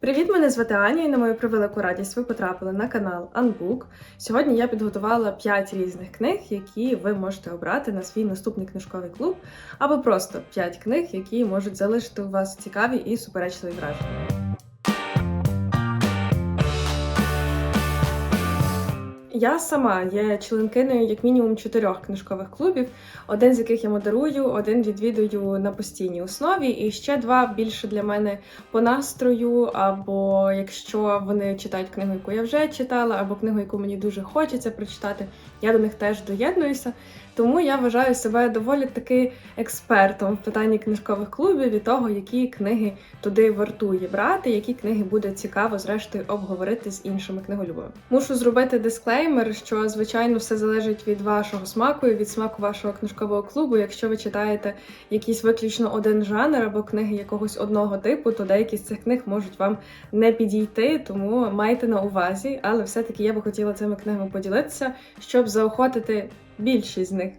Привіт, мене звати Аня, і на мою превелику радість ви потрапили на канал Unbook. Сьогодні я підготувала 5 різних книг, які ви можете обрати на свій наступний книжковий клуб, або просто 5 книг, які можуть залишити у вас цікаві і суперечливі враження. Я сама є членкиною як мінімум чотирьох книжкових клубів, один з яких я модерую, один відвідую на постійній основі, і ще два більше для мене по настрою, або якщо вони читають книгу, яку я вже читала, або книгу, яку мені дуже хочеться прочитати, я до них теж доєднуюся. Тому я вважаю себе доволі таки експертом в питанні книжкових клубів і того, які книги туди вартує брати, які книги буде цікаво, зрештою, обговорити з іншими книголюбами. Мушу зробити дисклеймер, що звичайно все залежить від вашого смаку і від смаку вашого книжкового клубу. Якщо ви читаєте якийсь виключно один жанр або книги якогось одного типу, то деякі з цих книг можуть вам не підійти, тому майте на увазі, але все-таки я би хотіла цими книгами поділитися, щоб заохотити більшість з них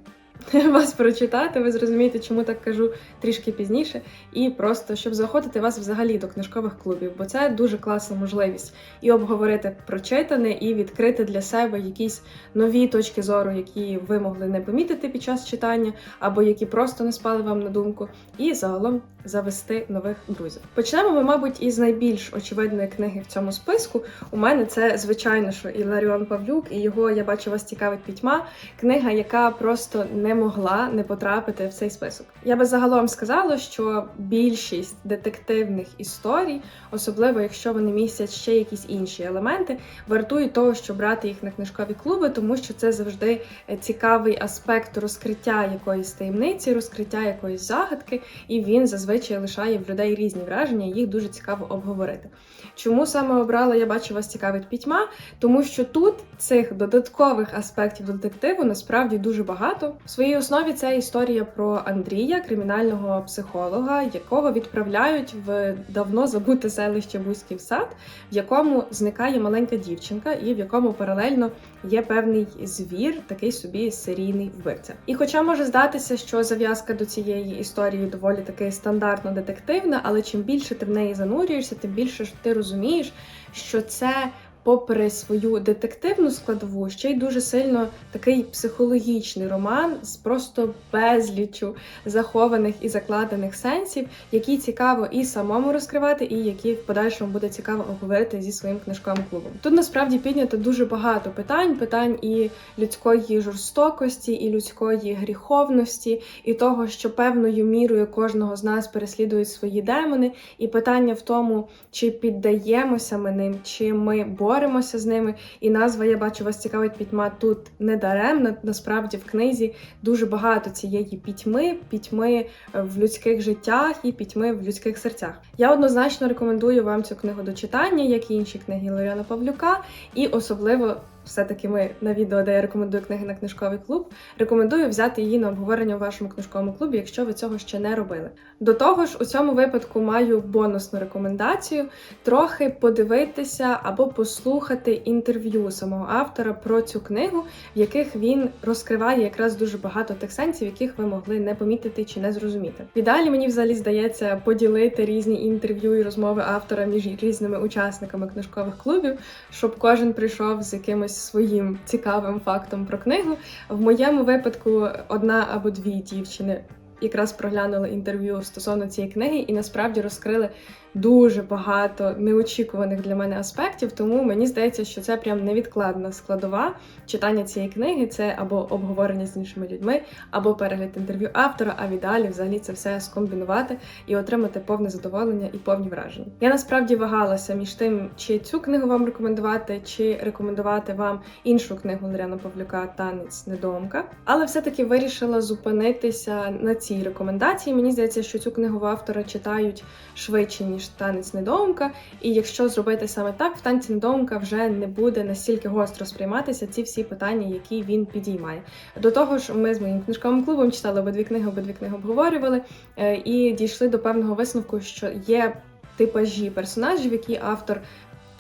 вас прочитати. Ви зрозумієте, чому так кажу трішки пізніше, і просто щоб заходити вас взагалі до книжкових клубів, бо це дуже класна можливість і обговорити прочитане, і відкрити для себе якісь нові точки зору, які ви могли не помітити під час читання, або які просто не спали вам на думку, і загалом завести нових друзів. Почнемо ми, мабуть, із найбільш очевидної книги в цьому списку. У мене це звичайно, що Іларіон Павлюк, і його я бачу вас цікавить пітьма. Книга, яка просто не могла не потрапити в цей список. Я би загалом сказала, що більшість детективних історій, особливо якщо вони містять ще якісь інші елементи, вартують того, щоб брати їх на книжкові клуби, тому що це завжди е, цікавий аспект розкриття якоїсь таємниці, розкриття якоїсь загадки, і він зазвичай лишає в людей різні враження, їх дуже цікаво обговорити. Чому саме обрала я бачу вас цікавить пітьма? Тому що тут цих додаткових аспектів детективу насправді дуже багато. В своїй основі це історія про Андрія, кримінального психолога, якого відправляють в давно забуте селище Бузький сад, в якому зникає маленька дівчинка, і в якому паралельно є певний звір, такий собі серійний вбивця. І хоча може здатися, що зав'язка до цієї історії доволі таки стандартно детективна, але чим більше ти в неї занурюєшся, тим більше ти розумієш, що це. Попри свою детективну складову, ще й дуже сильно такий психологічний роман з просто безліччю захованих і закладених сенсів, які цікаво і самому розкривати, і які в подальшому буде цікаво обговорити зі своїм книжковим клубом. Тут насправді піднято дуже багато питань: питань і людської жорстокості, і людської гріховності, і того, що певною мірою кожного з нас переслідують свої демони, і питання в тому, чи піддаємося ми ним, чи ми боремося з ними. І назва я бачу вас цікавить пітьма тут не даремна. Насправді в книзі дуже багато цієї пітьми, пітьми в людських життях і пітьми в людських серцях. Я однозначно рекомендую вам цю книгу до читання, як і інші книги Лоріана Павлюка, і особливо. Все-таки ми на відео, де я рекомендую книги на книжковий клуб, рекомендую взяти її на обговорення у вашому книжковому клубі, якщо ви цього ще не робили. До того ж, у цьому випадку маю бонусну рекомендацію трохи подивитися або послухати інтерв'ю самого автора про цю книгу, в яких він розкриває якраз дуже багато тих сенсів, яких ви могли не помітити чи не зрозуміти. В ідеалі мені взагалі здається поділити різні інтерв'ю і розмови автора між різними учасниками книжкових клубів, щоб кожен прийшов з якимось своїм цікавим фактом про книгу. В моєму випадку одна або дві дівчини якраз проглянули інтерв'ю стосовно цієї книги і насправді розкрили дуже багато неочікуваних для мене аспектів. Тому мені здається, що це прям невідкладна складова читання цієї книги. Це або обговорення з іншими людьми, або перегляд інтерв'ю автора. А в ідеалі взагалі це все скомбінувати і отримати повне задоволення і повні враження. Я насправді вагалася між тим, чи цю книгу вам рекомендувати, чи рекомендувати вам іншу книгу Ларіана Павлюка Танець недомка. Але все-таки вирішила зупинитися на цій рекомендації. Мені здається, що цю книгу автора читають швидше ніж танець недоумка. І якщо зробити саме так, в танці недоумка вже не буде настільки гостро сприйматися ці всі питання, які він підіймає. До того ж, ми з моїм книжковим клубом читали обидві книги, обидві книги обговорювали е, і дійшли до певного висновку, що є типажі персонажів, які автор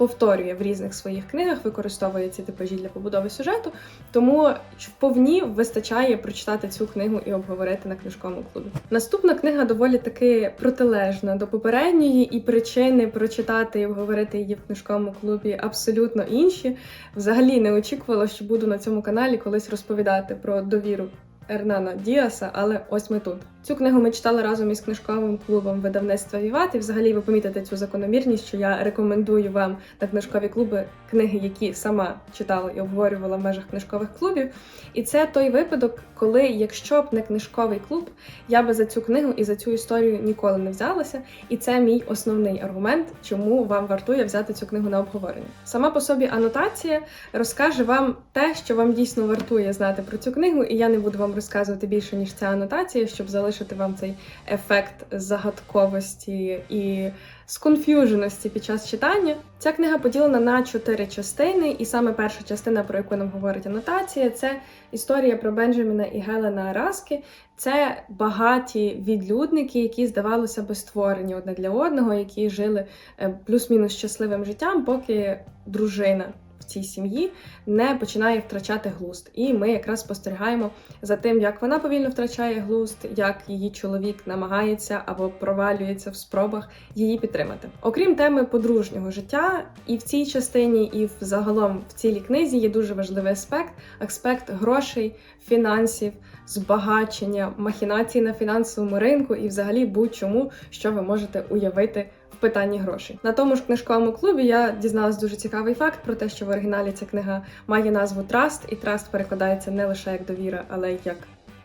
повторює в різних своїх книгах, використовує ці типажі для побудови сюжету. Тому вповні вистачає прочитати цю книгу і обговорити на книжковому клубі. Наступна книга доволі таки протилежна до попередньої, і причини прочитати і обговорити її в книжковому клубі абсолютно інші. Взагалі не очікувала, що буду на цьому каналі колись розповідати про довіру Ернана Діаса, але ось ми тут. Цю книгу ми читали разом із книжковим клубом видавництва Віват. І взагалі ви помітите цю закономірність, що я рекомендую вам на книжкові клуби книги, які сама читала і обговорювала в межах книжкових клубів. І це той випадок, коли, якщо б не книжковий клуб, я би за цю книгу і за цю історію ніколи не взялася. І це мій основний аргумент, чому вам вартує взяти цю книгу на обговорення. Сама по собі анотація розкаже вам те, що вам дійсно вартує знати про цю книгу, і я не буду вам розказувати більше ніж ця анотація, щоб залишити вам цей ефект загадковості і сконф'юженості під час читання. Ця книга поділена на чотири частини, і саме перша частина, про яку нам говорить анотація, це історія про Бенджаміна і Гелена Раски. Це багаті відлюдники, які здавалося би створені одне для одного, які жили е, плюс-мінус щасливим життям, поки дружина в цій сім'ї не починає втрачати глузд. І ми якраз спостерігаємо за тим, як вона повільно втрачає глузд, як її чоловік намагається або провалюється в спробах її підтримати. Окрім теми подружнього життя, і в цій частині, і в загалом в цілій книзі є дуже важливий аспект аспект грошей, фінансів, збагачення, махінацій на фінансовому ринку і, взагалі, будь-чому, що ви можете уявити питанні грошей. На тому ж книжковому клубі я дізналась дуже цікавий факт про те, що в оригіналі ця книга має назву Траст, і траст перекладається не лише як довіра, але й як.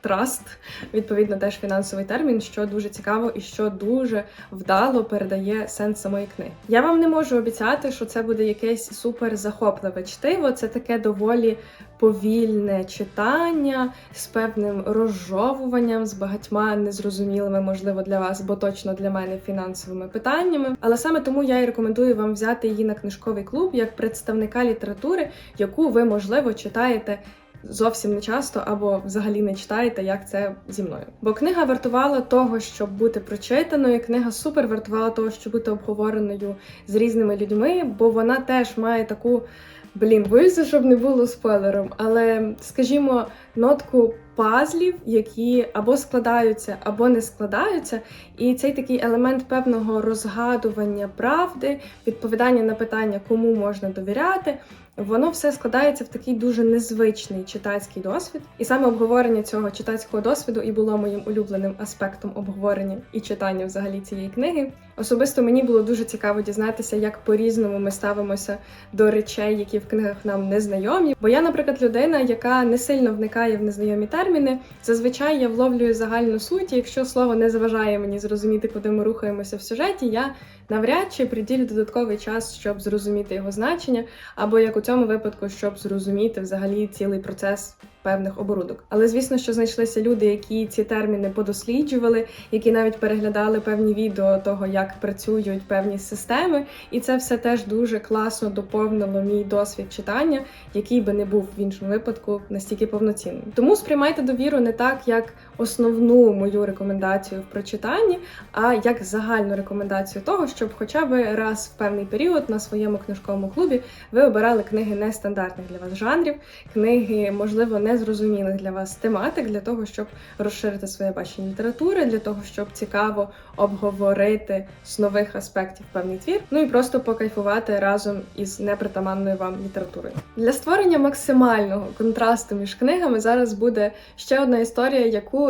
Траст, відповідно, теж фінансовий термін, що дуже цікаво і що дуже вдало передає сенс самої книги. Я вам не можу обіцяти, що це буде якесь супер захопливе чтиво. Це таке доволі повільне читання з певним розжовуванням, з багатьма незрозумілими, можливо, для вас, бо точно для мене фінансовими питаннями. Але саме тому я і рекомендую вам взяти її на книжковий клуб як представника літератури, яку ви, можливо, читаєте. Зовсім не часто або взагалі не читаєте, як це зі мною. Бо книга вартувала того, щоб бути прочитаною. Книга супер вартувала того, щоб бути обговореною з різними людьми, бо вона теж має таку Блін, боюся, щоб не було спойлером, але скажімо, нотку пазлів, які або складаються, або не складаються. І цей такий елемент певного розгадування правди, відповідання на питання, кому можна довіряти. Воно все складається в такий дуже незвичний читацький досвід, і саме обговорення цього читацького досвіду і було моїм улюбленим аспектом обговорення і читання взагалі цієї книги. Особисто мені було дуже цікаво дізнатися, як по-різному ми ставимося до речей, які в книгах нам не знайомі. Бо я, наприклад, людина, яка не сильно вникає в незнайомі терміни. Зазвичай я вловлюю загальну суть. і Якщо слово не заважає мені зрозуміти, куди ми рухаємося в сюжеті, я навряд чи приділю додатковий час, щоб зрозуміти його значення, або як у цьому випадку, щоб зрозуміти взагалі цілий процес певних оборудок. Але звісно, що знайшлися люди, які ці терміни подосліджували, які навіть переглядали певні відео того, як працюють певні системи, і це все теж дуже класно доповнило мій досвід читання, який би не був в іншому випадку настільки повноцінним. Тому сприймайте довіру не так, як основну мою рекомендацію в прочитанні, а як загальну рекомендацію того, щоб хоча б раз в певний період на своєму книжковому клубі ви обирали книги нестандартних для вас жанрів, книги, можливо, незрозумілих для вас тематик, для того, щоб розширити своє бачення літератури, для того, щоб цікаво обговорити з нових аспектів певний твір, ну і просто покайфувати разом із непритаманною вам літературою. Для створення максимального контрасту між книгами зараз буде ще одна історія, яку.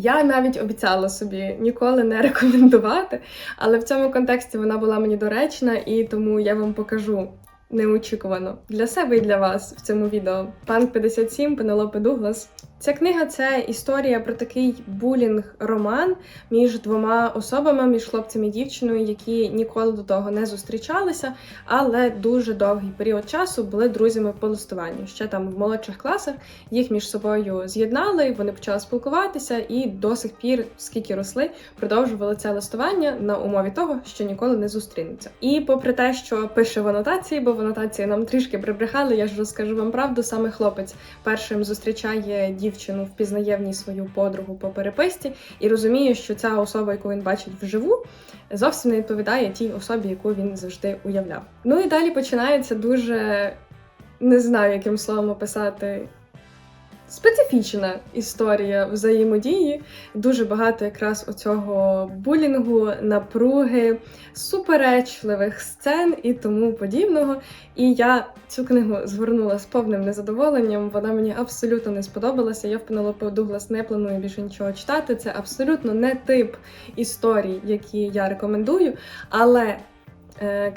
Я навіть обіцяла собі ніколи не рекомендувати, але в цьому контексті вона була мені доречна, і тому я вам покажу неочікувано для себе і для вас в цьому відео. Панк 57 Пенелопе Дуглас. Ця книга це історія про такий булінг-роман між двома особами, між хлопцем і дівчиною, які ніколи до того не зустрічалися, але дуже довгий період часу були друзями по листуванню. Ще там в молодших класах їх між собою з'єднали, вони почали спілкуватися і до сих пір, скільки росли, продовжували це листування на умові того, що ніколи не зустрінуться. І попри те, що пише в анотації, бо в анотації нам трішки прибрехали, я ж розкажу вам правду, саме хлопець першим зустрічає дівчину дівчину впізнає в ній свою подругу по переписці і розуміє, що ця особа, яку він бачить вживу, зовсім не відповідає тій особі, яку він завжди уявляв. Ну і далі починається дуже не знаю, яким словом описати. Специфічна історія взаємодії, дуже багато якраз оцього булінгу, напруги, суперечливих сцен і тому подібного. І я цю книгу згорнула з повним незадоволенням. Вона мені абсолютно не сподобалася. Я в Пенелопе Дуглас не планую більше нічого читати. Це абсолютно не тип історій, які я рекомендую. Але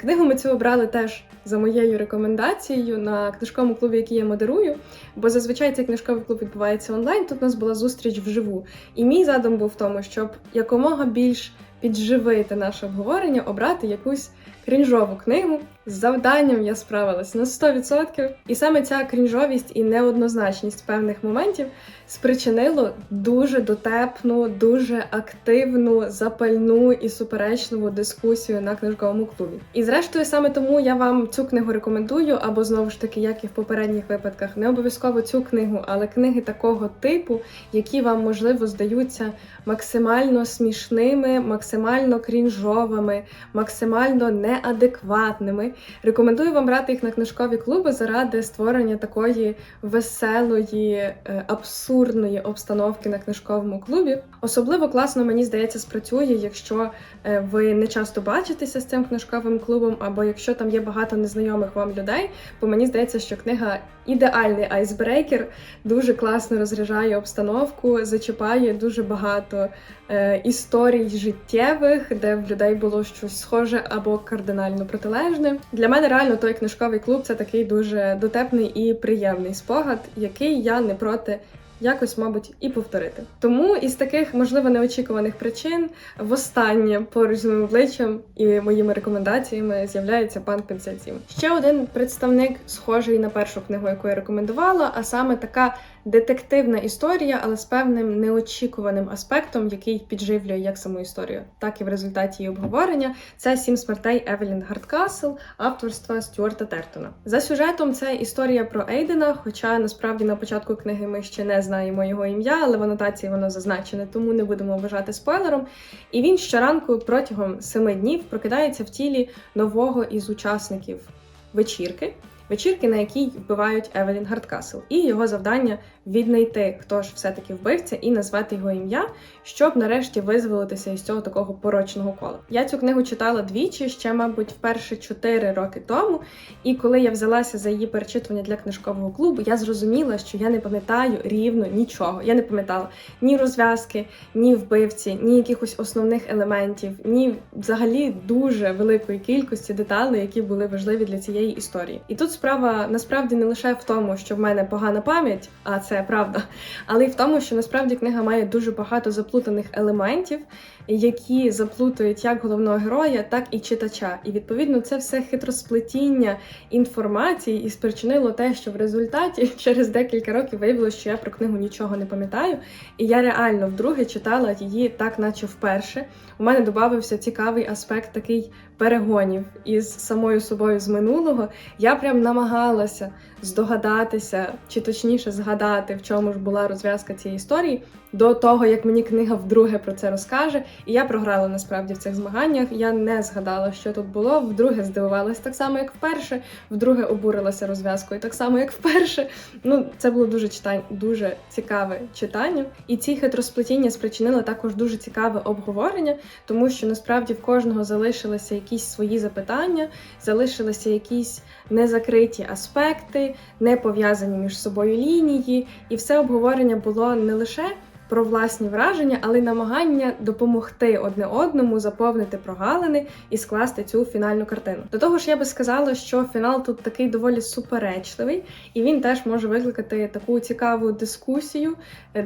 книгу ми цю обрали теж за моєю рекомендацією на книжковому клубі, який я модерую. Бо зазвичай цей книжковий клуб відбувається онлайн. Тут у нас була зустріч вживу. І мій задум був в тому, щоб якомога більш підживити наше обговорення, обрати якусь крінжову книгу. З завданням я справилась на 100%. І саме ця крінжовість і неоднозначність певних моментів спричинило дуже дотепну, дуже активну, запальну і суперечливу дискусію на книжковому клубі. І зрештою, саме тому я вам цю книгу рекомендую, або знову ж таки, як і в попередніх випадках, не обов'язково цю книгу, але книги такого типу, які вам можливо здаються максимально смішними, максимально крінжовими, максимально неадекватними. Рекомендую вам брати їх на книжкові клуби заради створення такої веселої, е, абсурдної обстановки на книжковому клубі. Особливо класно, мені здається, спрацює, якщо е, ви не часто бачитеся з цим книжковим клубом, або якщо там є багато незнайомих вам людей, бо мені здається, що книга ідеальний айсбрейкер, дуже класно розряджає обстановку, зачіпає дуже багато е, історій життєвих, де в людей було щось схоже або кардинально протилежне. Для мене реально той книжковий клуб це такий дуже дотепний і приємний спогад, який я не проти. Якось, мабуть, і повторити. Тому із таких, можливо, неочікуваних причин востаннє поруч з моїм обличчям і моїми рекомендаціями з'являється пан 57. Ще один представник, схожий на першу книгу, яку я рекомендувала, а саме така детективна історія, але з певним неочікуваним аспектом, який підживлює як саму історію, так і в результаті її обговорення. Це сім смертей Евелін Гардкасл, авторства Стюарта Тертона. За сюжетом це історія про Ейдена, хоча насправді на початку книги ми ще не знаємо його ім'я, але в анотації воно зазначене, тому не будемо вважати спойлером. І він щоранку протягом семи днів прокидається в тілі нового із учасників вечірки. Вечірки, на якій вбивають Евелін Гардкасл, і його завдання віднайти, хто ж все-таки вбивця, і назвати його ім'я, щоб нарешті визволитися із цього такого порочного кола. Я цю книгу читала двічі, ще, мабуть, вперше чотири роки тому. І коли я взялася за її перечитування для книжкового клубу, я зрозуміла, що я не пам'ятаю рівно нічого. Я не пам'ятала ні розв'язки, ні вбивці, ні якихось основних елементів, ні взагалі дуже великої кількості деталей, які були важливі для цієї історії. І тут справа насправді не лише в тому, що в мене погана пам'ять, а це правда, але й в тому, що насправді книга має дуже багато заплутаних елементів, які заплутують як головного героя, так і читача. І відповідно це все хитросплетіння інформації і спричинило те, що в результаті через декілька років виявилося, що я про книгу нічого не пам'ятаю, і я реально вдруге читала її так, наче вперше. У мене додався цікавий аспект такий перегонів із самою собою з минулого. Я прям намагалася здогадатися, чи точніше згадати, в чому ж була розв'язка цієї історії, до того як мені книга вдруге про це розкаже. І я програла насправді в цих змаганнях. Я не згадала, що тут було. Вдруге здивувалась так само, як вперше, вдруге обурилася розв'язкою, так само, як вперше. Ну, це було дуже читань, дуже цікаве читання. І ці хитросплетіння спричинили також дуже цікаве обговорення, тому що насправді в кожного залишилися якісь свої запитання, залишилися якісь незакриті аспекти, не пов'язані між собою лінії, і все обговорення було не лише про власні враження, але й намагання допомогти одне одному заповнити прогалини і скласти цю фінальну картину. До того ж, я би сказала, що фінал тут такий доволі суперечливий, і він теж може викликати таку цікаву дискусію,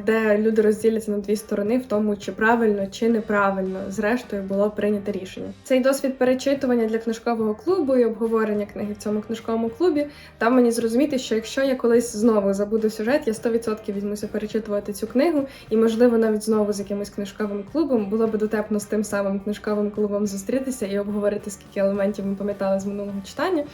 де люди розділяться на дві сторони, в тому, чи правильно чи неправильно, зрештою було прийнято рішення. Цей досвід перечитування для книжкового клубу і обговорення книги в цьому книжковому клубі дав мені зрозуміти, що якщо я колись знову забуду сюжет, я 100% візьмуся перечитувати цю книгу. І, можливо, навіть знову з якимось книжковим клубом було би дотепно з тим самим книжковим клубом зустрітися і обговорити, скільки елементів ми пам'ятали з минулого читання.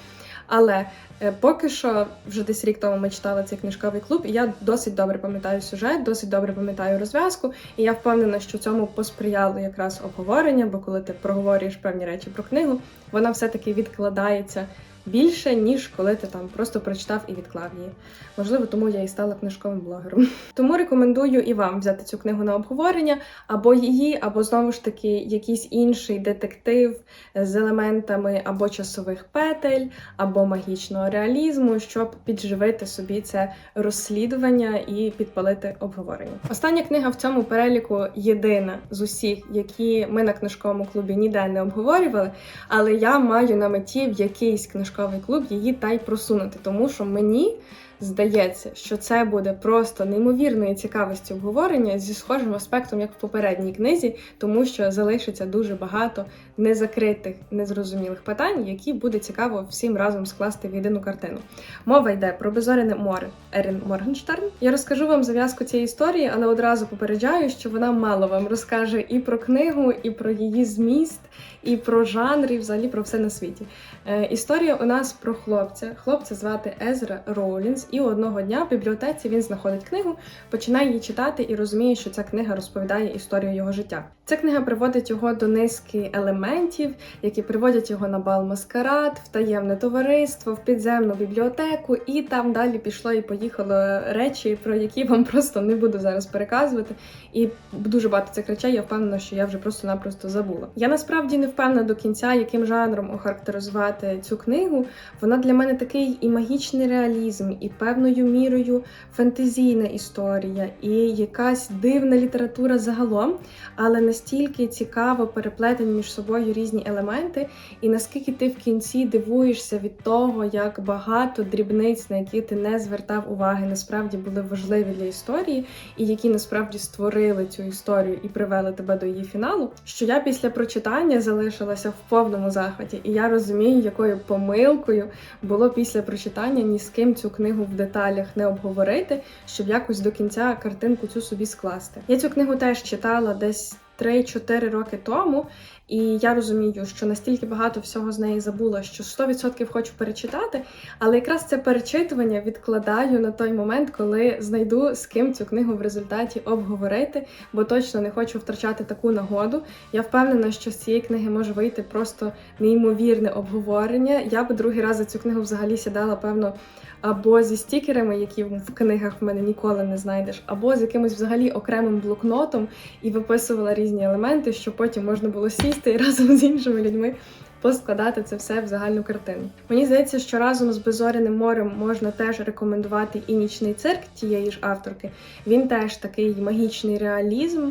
Але е, поки що, вже десь рік тому ми читали цей книжковий клуб, і я досить добре пам'ятаю сюжет, досить добре пам'ятаю розв'язку. І я впевнена, що цьому посприяло якраз обговорення, бо коли ти проговорюєш певні речі про книгу, вона все-таки відкладається більше, ніж коли ти там просто прочитав і відклав її. Можливо, тому я і стала книжковим блогером. Тому рекомендую і вам взяти цю книгу на обговорення, або її, або знову ж таки якийсь інший детектив з елементами або часових петель, або магічного реалізму, щоб підживити собі це розслідування і підпалити обговорення. Остання книга в цьому переліку єдина з усіх, які ми на книжковому клубі ніде не обговорювали, але я маю на меті в якийсь книжковий клуб її та й просунути, тому що мені. Здається, що це буде просто неймовірної цікавості обговорення зі схожим аспектом, як в попередній книзі, тому що залишиться дуже багато незакритих, незрозумілих питань, які буде цікаво всім разом скласти в єдину картину. Мова йде про безоряне море Ерін Моргенштерн. Я розкажу вам зав'язку цієї історії, але одразу попереджаю, що вона мало вам розкаже і про книгу, і про її зміст, і про жанр, і взагалі про все на світі. Е, історія у нас про хлопця. Хлопця звати Езра Роулінс, і одного дня в бібліотеці він знаходить книгу, починає її читати і розуміє, що ця книга розповідає історію його життя. Ця книга приводить його до низки елементів, які приводять його на бал маскарад, в таємне товариство, в підземну бібліотеку, і там далі пішло і поїхало речі, про які вам просто не буду зараз переказувати. І дуже багато цих речей я впевнена, що я вже просто-напросто забула. Я насправді не впевнена до кінця, яким жанром охарактеризувати цю книгу. Вона для мене такий і магічний реалізм, і певною мірою фентезійна історія, і якась дивна література загалом, але настільки цікаво переплетені між собою різні елементи, і наскільки ти в кінці дивуєшся від того, як багато дрібниць, на які ти не звертав уваги, насправді були важливі для історії, і які насправді створили цю історію і привели тебе до її фіналу. Що я після прочитання залишилася в повному захваті, і я розумію, якою помилкою було після прочитання ні з ким цю книгу в деталях не обговорити, щоб якось до кінця картинку цю собі скласти. Я цю книгу теж читала десь 3-4 роки тому, і я розумію, що настільки багато всього з неї забула, що 100% хочу перечитати, але якраз це перечитування відкладаю на той момент, коли знайду з ким цю книгу в результаті обговорити, бо точно не хочу втрачати таку нагоду. Я впевнена, що з цієї книги може вийти просто неймовірне обговорення. Я би другий раз за цю книгу взагалі сідала, певно. Або зі стікерами, які в книгах в мене ніколи не знайдеш, або з якимось взагалі окремим блокнотом і виписувала різні елементи, щоб потім можна було сісти і разом з іншими людьми поскладати це все в загальну картину. Мені здається, що разом з Безоряним морем можна теж рекомендувати і нічний цирк тієї ж авторки. Він теж такий магічний реалізм.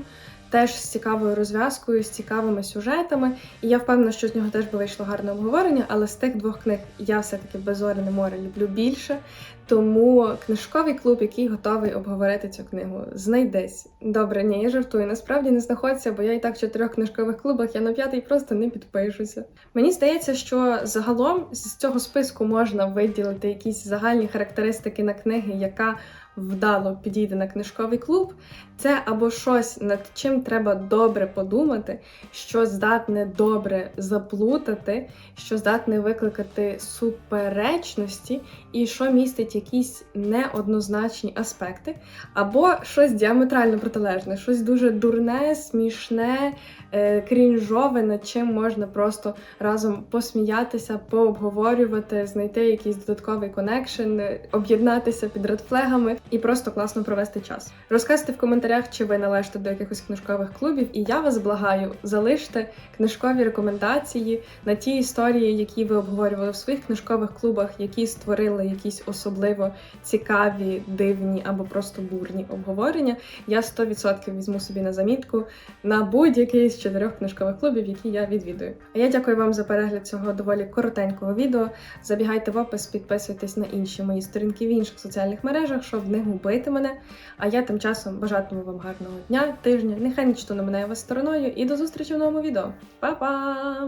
Теж з цікавою розв'язкою, з цікавими сюжетами, і я впевнена, що з нього теж би вийшло гарне обговорення, але з тих двох книг я все-таки безоряне море люблю більше. Тому книжковий клуб, який готовий обговорити цю книгу, знайдесь. Добре, ні, я жартую. Насправді не знаходиться, бо я і так в чотирьох книжкових клубах, я на п'ятий просто не підпишуся. Мені здається, що загалом з цього списку можна виділити якісь загальні характеристики на книги, яка вдало підійде на книжковий клуб. Це або щось, над чим треба добре подумати, що здатне добре заплутати, що здатне викликати суперечності, і що містить якісь неоднозначні аспекти, або щось діаметрально протилежне, щось дуже дурне, смішне, е, крінжове, над чим можна просто разом посміятися, пообговорювати, знайти якийсь додатковий конекшн, об'єднатися під редфлегами і просто класно провести час. Розказуйте в коментарях, чи ви належите до якихось книжкових клубів, і я вас благаю, залиште книжкові рекомендації на ті історії, які ви обговорювали в своїх книжкових клубах, які створили якісь особливо цікаві, дивні або просто бурні обговорення. Я 100% візьму собі на замітку на будь-який з чотирьох книжкових клубів, які я відвідую. А я дякую вам за перегляд цього доволі коротенького відео. Забігайте в опис, підписуйтесь на інші мої сторінки в інших соціальних мережах, щоб не губити мене. А я тим часом бажатиму вам гарного дня, тижня. Нехай нічто не минає вас стороною, і до зустрічі в новому відео. Па-па!